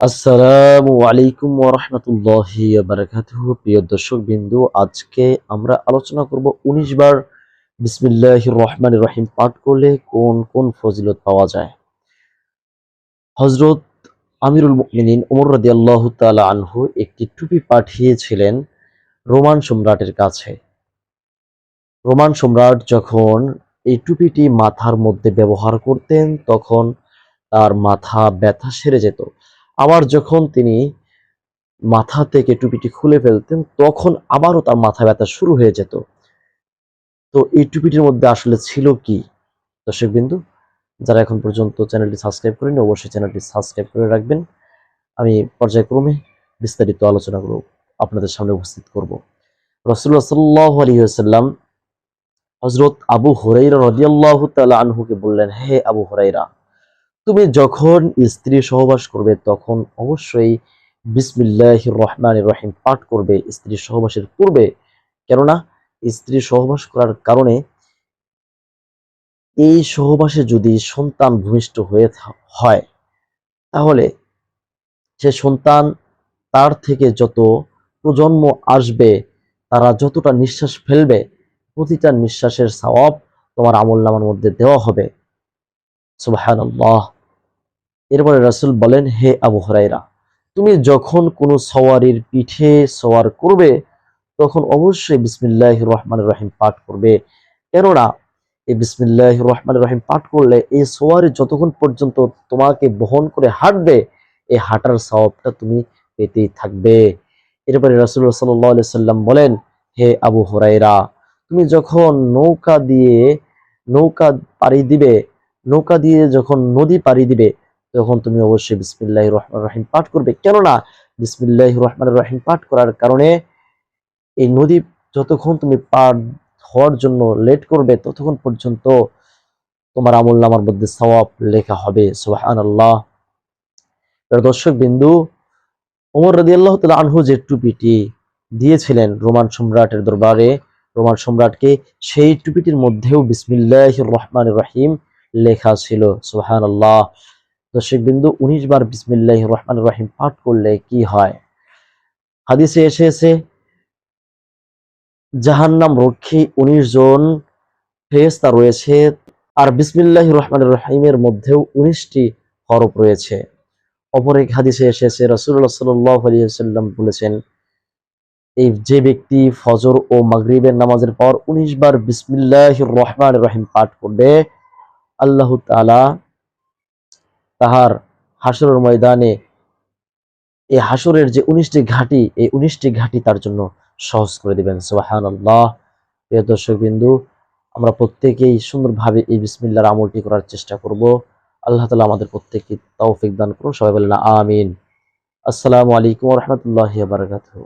আসসালামু আলাইকুম ওরহমতুল্লাহি বারাকাতুহু। প্রিয় দর্শক বিন্দু আজকে আমরা আলোচনা করব উনিশ বার বিসমিল্লাহ রহমান রহিম পাঠ করলে কোন কোন ফজিলত পাওয়া যায়। হজরত আমিরুল ওমর রাদিয়াল্লাহু তাআলা আনহু একটি টুপি পাঠিয়েছিলেন রোমান সম্রাটের কাছে। রোমান সম্রাট যখন এই টুপিটি মাথার মধ্যে ব্যবহার করতেন, তখন তার মাথা ব্যথা সেরে যেত। আবার যখন তিনি মাথা থেকে টুপিটি খুলে ফেলতেন, তখন আবারও তার মাথা ব্যথা শুরু হয়ে যেত। তো এই টুপিটির মধ্যে আসলে ছিল কি? দর্শক বিন্দু, যারা এখন পর্যন্ত চ্যানেলটি সাবস্ক্রাইব করেনি অবশ্যই চ্যানেলটি সাবস্ক্রাইব করে রাখবেন। আমি পর্যায়ক্রমে বিস্তারিত আলোচনাগুলো আপনাদের সামনে উপস্থিত করব। রসুল্লাহ সাল্লাহ আলহিহাল্লাম হজরত আবু হরাইরা রদিয়াল্লাহ তালা আনহুকে বললেন, হে আবু হরাইরা তুমি যখন স্ত্রী সহবাস করবে, তখন অবশ্যই বিসমিল্লাহ রহমান রহিম পাঠ করবে স্ত্রী সহবাসের পূর্বে। কেননা, স্ত্রী সহবাস করার কারণে এই সহবাসে যদি সন্তান ভূমিষ্ঠ হয়ে হয়, তাহলে সে সন্তান তার থেকে যত প্রজন্ম আসবে, তারা যতটা নিঃশ্বাস ফেলবে, প্রতিটা নিঃশ্বাসের সওয়াব তোমার আমল নামার মধ্যে দেওয়া হবে। সুবহানাল্লাহ। এরপরে রাসূল বলেন, হে আবু হরাইরা তুমি যখন কোনো সওয়ারির পিঠে সওয়ার করবে, তখন অবশ্যই বিসমিল্লাহ রহমান রহিম পাঠ করবে। কেননা, এই বিসমিল্লাহ রহমান রহিম পাঠ করলে এই সওয়ারি যতক্ষণ পর্যন্ত তোমাকে বহন করে হাঁটবে, এই হাঁটার সওয়াবটা তুমি পেতেই থাকবে। এরপরে সাল্লাল্লাহু আলাইহি সাল্লাম বলেন, হে আবু হরাইরা তুমি যখন নৌকা দিয়ে নৌকা পাড়ি দিবে নৌকা দিয়ে যখন নদী পাড়ি দিবে, তখন তুমি অবশ্যই বিসমিল্লাহ রহমান রহিম পাঠ করবে। কেননা বিসমিল্লাহ রহমান রহিম পাঠ করার কারণে এই নদী যতক্ষণ তুমি পার হওয়ার জন্য লেট করবে, ততক্ষণ পর্যন্ত তোমার আমল নামার মধ্যে সওয়াব লেখা হবে। সুহান আল্লাহ দর্শক বিন্দু, ওমর রাদি আল্লাহ তালা আনহু যে টুপিটি দিয়েছিলেন রোমান সম্রাটের দরবারে, রোমান সম্রাটকে সেই টুপিটির মধ্যেও বিসমিল্লাহ রহমান রহিম লেখা ছিল সুহান আল্লাহ দর্শক বিন্দু উনিশ বার বিসমিল্লাহ রহমান রহিম পাঠ করলে কি হয়? হাদিসে এসেছে, জাহান্নাম রক্ষী উনিশ জন ফেরেশতা রয়েছে আর বিসমিল্লাহ রহমান রহিমের মধ্যেও উনিশটি হরফ রয়েছে। অপর এক হাদিসে এসেছে, রাসূলুল্লাহ সাল্লাল্লাহু আলাইহি বলেছেন, এই যে ব্যক্তি ফজর ও মাগরিবের নামাজের পর উনিশ বার বিসমিল্লাহ রহমান রহিম পাঠ করবে আল্লাহ তাআলা তাহার হাসরের ময়দানে এই হাসরের যে উনিশটি ঘাটি, এই উনিশটি ঘাটি তার জন্য সহজ করে দিবেন। সুবাহান আল্লাহ প্রিয় দর্শক বিন্দু আমরা প্রত্যেকেই সুন্দরভাবে এই বিসমিল্লার আমলটি করার চেষ্টা করব। আল্লাহ তালা আমাদের প্রত্যেককে তৌফিক দান করুন। সবাই বলেন আমিন। আসসালামু আলাইকুম রহমতুল্লাহ বারকাতুহ।